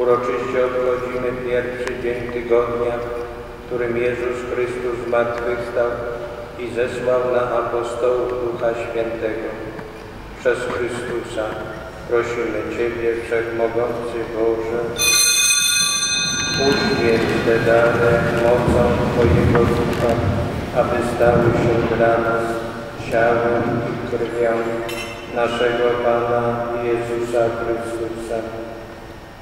Uroczyście obchodzimy pierwszy dzień tygodnia, w którym Jezus Chrystus zmartwychwstał i zesłał na apostołów Ducha Świętego. Przez Chrystusa prosimy Ciebie, Wszechmogący Boże, uświęć te dane mocą Twojego Ducha, aby stały się dla nas ciałem i krwią naszego Pana Jezusa Chrystusa.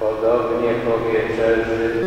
Podobnie po wieczerzy